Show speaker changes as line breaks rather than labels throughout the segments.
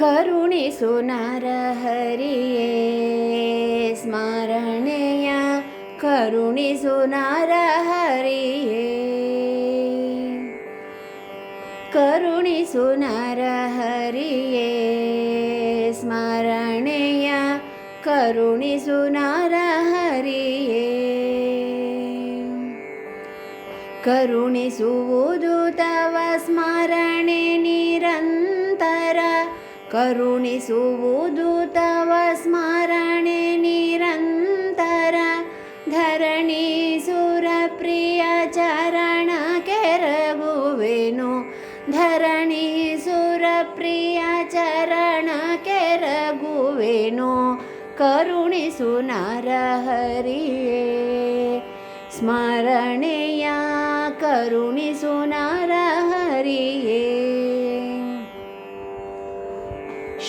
ुणी सुनारिये स्मरणेय सुनारि करुणी सुनार हरिे स्मरणेय करुणी सुनार हरिे करुणी सुवोदु तव स्मरण ಕರುಣಿಸುವುದು ತವ ಸ್ಮರಣೆ ನಿರಂತರ. ಧರಣಿ ಸುರಪ್ರಿಯ ಚರಣ ಕೆರಗುವೆನು ಧರಣಿ ಸುರಪ್ರಿಯ ಚರಣ ಕೆರಗುವೆನು. ಕರುಣಿಸು ನರಹರಿಯೇ. ಸ್ಮರಣೆಯ ಕರುಣಿಸು ನರಹರಿಯೇ.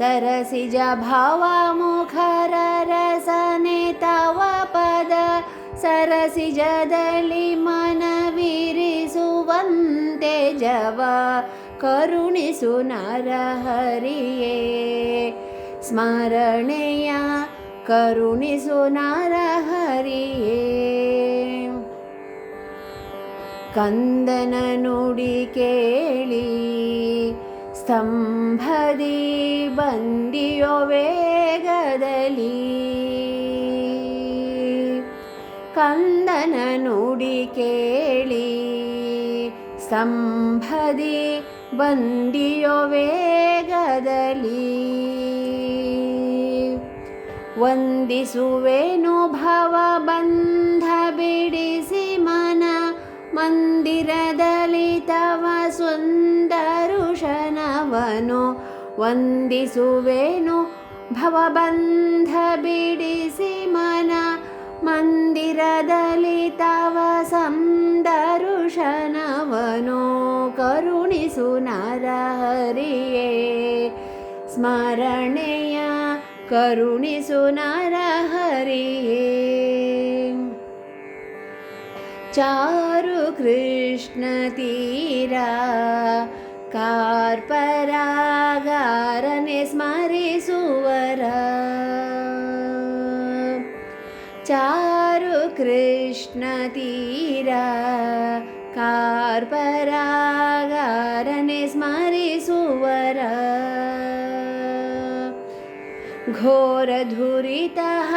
तरसिज भवामुखरसने तव पद सरसिजदलि सरसिजदलिमनविरिसुवन्ते जवा करुणि सुनरहरिये स्मरणेया करुणि कन्दननुडि केळि स्तम्भदी ಬಂದಿಯೋ ವೇಗದಲ್ಲಿ ಕಂದನ ನುಡಿ ಕೇಳಿ ಸ್ತಂಭದಿ ಬಂದಿಯೋ ವೇಗದಲ್ಲಿ ವಂದಿಸುವೆನು ಭವ ಬಂಧ ಬಿಡಿಸಿ ಮನ ಮಂದಿರದಲ್ಲಿ ತವ ಸುಂದರುಷನವನು ವಂದಿಸುವೆನು ಭವಬಂಧ ಬಿಡಿಸಿ ಮನ ಮಂದಿರದಲ್ಲಿ ತವ ಸಂದರುಷನವನು ಕರುಣಿಸು ನರಹರಿಯೇ ಸ್ಮರಣೆಯ ಕರುಣಿಸು ನರಹರಿಯೇ चारु कृष्णतीरा कार्परागारने परा गार स्मरिसुवर चारु कृष्णतीरा कार् परा गार स्मरि सुवर। घोरधुरितः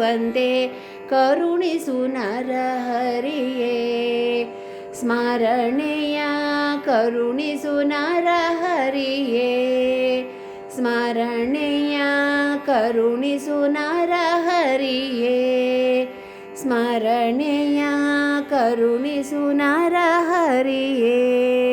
वन्दे। करुणि सुनार हरिे स्मरणया सुनार हरि एे स्मरणयाुणी सुनार हरि एे स्मरणया सुनार